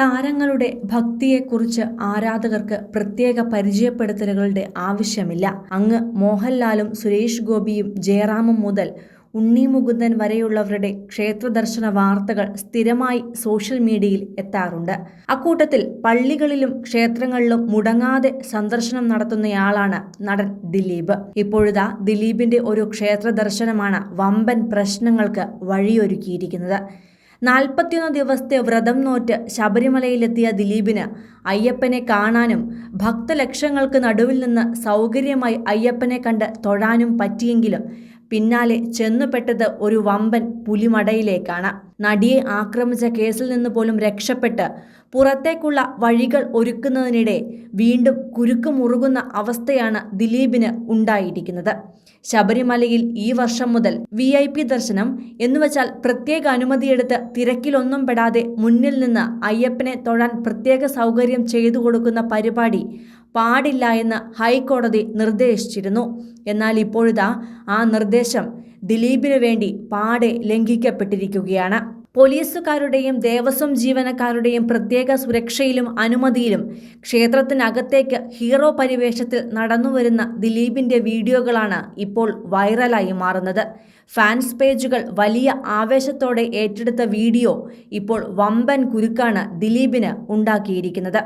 താരങ്ങളുടെ ഭക്തിയെക്കുറിച്ച് ആരാധകർക്ക് പ്രത്യേക പരിചയപ്പെടുത്തലുകളുടെ ആവശ്യമില്ല. അങ്ങ് മോഹൻലാലും സുരേഷ് ഗോപിയും ജയറാമും മുതൽ ഉണ്ണി മുകുന്ദൻ വരെയുള്ളവരുടെ ക്ഷേത്രദർശന വാർത്തകൾ സ്ഥിരമായി സോഷ്യൽ മീഡിയയിൽ എത്താറുണ്ട്. അക്കൂട്ടത്തിൽ പള്ളികളിലും ക്ഷേത്രങ്ങളിലും മുടങ്ങാതെ സന്ദർശനം നടത്തുന്നയാളാണ് നടൻ ദിലീപ്. ഇപ്പോഴിതാ ദിലീപിന്റെ ഒരു ക്ഷേത്ര ദർശനമാണ് വമ്പൻ പ്രശ്നങ്ങൾക്ക് വഴിയൊരുക്കിയിരിക്കുന്നത്. നാൽപ്പത്തിയൊന്ന് ദിവസത്തെ വ്രതം നോറ്റ് ശബരിമലയിലെത്തിയ ദിലീപിന് അയ്യപ്പനെ കാണാനും ഭക്തലക്ഷങ്ങൾക്ക് നടുവിൽ നിന്ന് സൗകര്യമായി അയ്യപ്പനെ കണ്ട് തൊഴാനും പറ്റിയെങ്കിലും പിന്നാലെ ചെന്നുപെട്ടത് ഒരു വമ്പൻ പുലിമടയിലേക്കാണ്. നടിയെ ആക്രമിച്ച കേസിൽ നിന്ന് പോലും രക്ഷപ്പെട്ട് പുറത്തേക്കുള്ള വഴികൾ ഒരുക്കുന്നതിനിടെ വീണ്ടും കുരുക്ക് മുറുകുന്ന അവസ്ഥയാണ് ദിലീപിന് ഉണ്ടായിരിക്കുന്നത്. ശബരിമലയിൽ ഈ വർഷം മുതൽ വി ഐ പി ദർശനം എന്നുവച്ചാൽ പ്രത്യേക അനുമതിയെടുത്ത് തിരക്കിലൊന്നും പെടാതെ മുന്നിൽ നിന്ന് അയ്യപ്പനെ തൊഴാൻ പ്രത്യേക സൗകര്യം ചെയ്തു കൊടുക്കുന്ന പരിപാടി പാടില്ല എന്ന് ഹൈക്കോടതി നിർദ്ദേശിച്ചിരുന്നു. എന്നാൽ ഇപ്പോഴിതാ ആ നിർദ്ദേശം ദിലീപിന് വേണ്ടി പാടെ ലംഘിക്കപ്പെട്ടിരിക്കുകയാണ്. പോലീസുകാരുടെയും ദേവസ്വം ജീവനക്കാരുടെയും പ്രത്യേക സുരക്ഷയിലും അനുമതിയിലും ക്ഷേത്രത്തിനകത്തേക്ക് ഹീറോ പരിവേഷത്തിൽ നടന്നുവരുന്ന ദിലീപിന്റെ വീഡിയോകളാണ് ഇപ്പോൾ വൈറലായി മാറുന്നത്. ഫാൻസ് പേജുകൾ വലിയ ആവേശത്തോടെ ഏറ്റെടുത്ത വീഡിയോ ഇപ്പോൾ വമ്പൻ കുരുക്കാണ് ദിലീപിന് ഉണ്ടാക്കിയിരിക്കുന്നത്.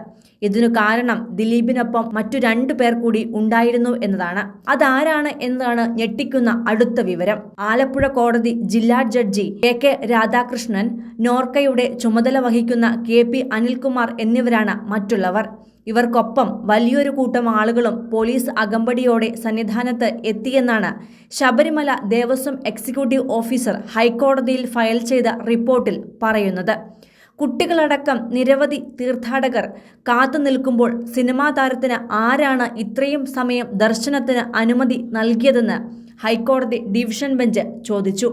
ഇതിനു കാരണം ദിലീപിനൊപ്പം മറ്റു രണ്ടു പേർ കൂടി ഉണ്ടായിരുന്നു എന്നതാണ്. അതാരാണ് എന്നതാണ് ഞെട്ടിക്കുന്ന അടുത്ത വിവരം. ആലപ്പുഴ കോടതി ജില്ലാ ജഡ്ജി എ കെ രാധാകൃഷ്ണൻ നോർക്കയുടെ ചുമതല വഹിക്കുന്ന കെ പി അനിൽകുമാർ എന്നിവരാണ് മറ്റുള്ളവർ. ഇവർക്കൊപ്പം വലിയൊരു കൂട്ടം ആളുകളും പോലീസ് അകമ്പടിയോടെ സന്നിധാനത്ത് എത്തിയെന്നാണ് ശബരിമല ദേവസ്വം എക്സിക്യൂട്ടീവ് ഓഫീസർ ഹൈക്കോടതിയിൽ ഫയൽ ചെയ്ത റിപ്പോർട്ടിൽ പറയുന്നത്. കുട്ടികളടക്കം നിരവധി തീർത്ഥാടകർ കാത്തു നിൽക്കുമ്പോൾ സിനിമാ താരത്തിന് ആരാണ് ഇത്രയും സമയം ദർശനത്തിന് അനുമതി നൽകിയതെന്ന് ഹൈക്കോടതി ഡിവിഷൻ ബെഞ്ച് ചോദിച്ചു.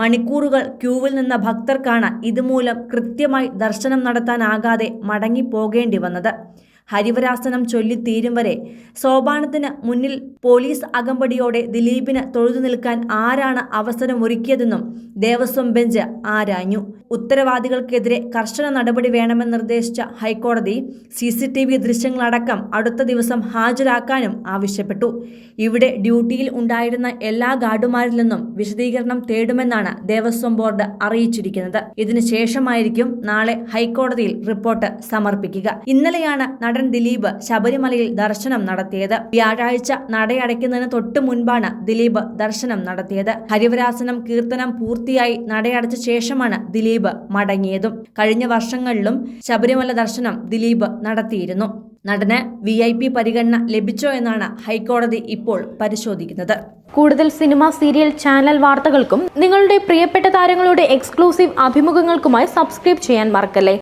മണിക്കൂറുകൾ ക്യൂവിൽ നിന്ന ഭക്തർക്കാണ് ഇതുമൂലം കൃത്യമായി ദർശനം നടത്താനാകാതെ മടങ്ങിപ്പോകേണ്ടി വന്നത്. ഹരിവരാസനം ചൊല്ലിത്തീരും വരെ. സോപാനത്തിന് മുന്നിൽ പോലീസ് അകമ്പടിയോടെ ദിലീപിന് തൊഴുതു നിൽക്കാൻ ആരാണ് അവസരമൊരുക്കിയതെന്നും ദേവസ്വം ബെഞ്ച് ആരാഞ്ഞു. ഉത്തരവാദികൾക്കെതിരെ കർശന നടപടി വേണമെന്ന് നിർദ്ദേശിച്ച ഹൈക്കോടതി സി സി ടി വി ദൃശ്യങ്ങളടക്കം അടുത്ത ദിവസം ഹാജരാക്കാനും ആവശ്യപ്പെട്ടു. ഇവിടെ ഡ്യൂട്ടിയിൽ ഉണ്ടായിരുന്ന എല്ലാ ഗാർഡുമാരിൽ നിന്നും വിശദീകരണം തേടുമെന്നാണ് ദേവസ്വം ബോർഡ് അറിയിച്ചിരിക്കുന്നത്. ഇതിനുശേഷമായിരിക്കും നാളെ ഹൈക്കോടതിയിൽ റിപ്പോർട്ട് സമർപ്പിക്കുക. ഇന്നലെയാണ് നടൻ ദിലീപ് ശബരിമലയിൽ ദർശനം നടത്തിയത്. വ്യാഴാഴ്ച നടയടയ്ക്കുന്നതിന് തൊട്ടു മുൻപാണ് ദിലീപ് ദർശനം നടത്തിയത്. ഹരിവരാസനം കീർത്തനം പൂർത്തിയായി നടയടച്ച ശേഷമാണ് ദിലീപ് മടങ്ങിയതും. കഴിഞ്ഞ വർഷങ്ങളിലും ശബരിമല ദർശനം ദിലീപ് നടത്തിയിരുന്നു. നടന് വി ഐ പി പരിഗണന ലഭിച്ചോ എന്നാണ് ഹൈക്കോടതി ഇപ്പോൾ പരിശോധിക്കുന്നത്. കൂടുതൽ സിനിമ സീരിയൽ ചാനൽ വാർത്തകൾക്കും നിങ്ങളുടെ പ്രിയപ്പെട്ട താരങ്ങളുടെ എക്സ്ക്ലൂസീവ് അഭിമുഖങ്ങൾക്കുമായി സബ്സ്ക്രൈബ് ചെയ്യാൻ മറക്കല്ലേ?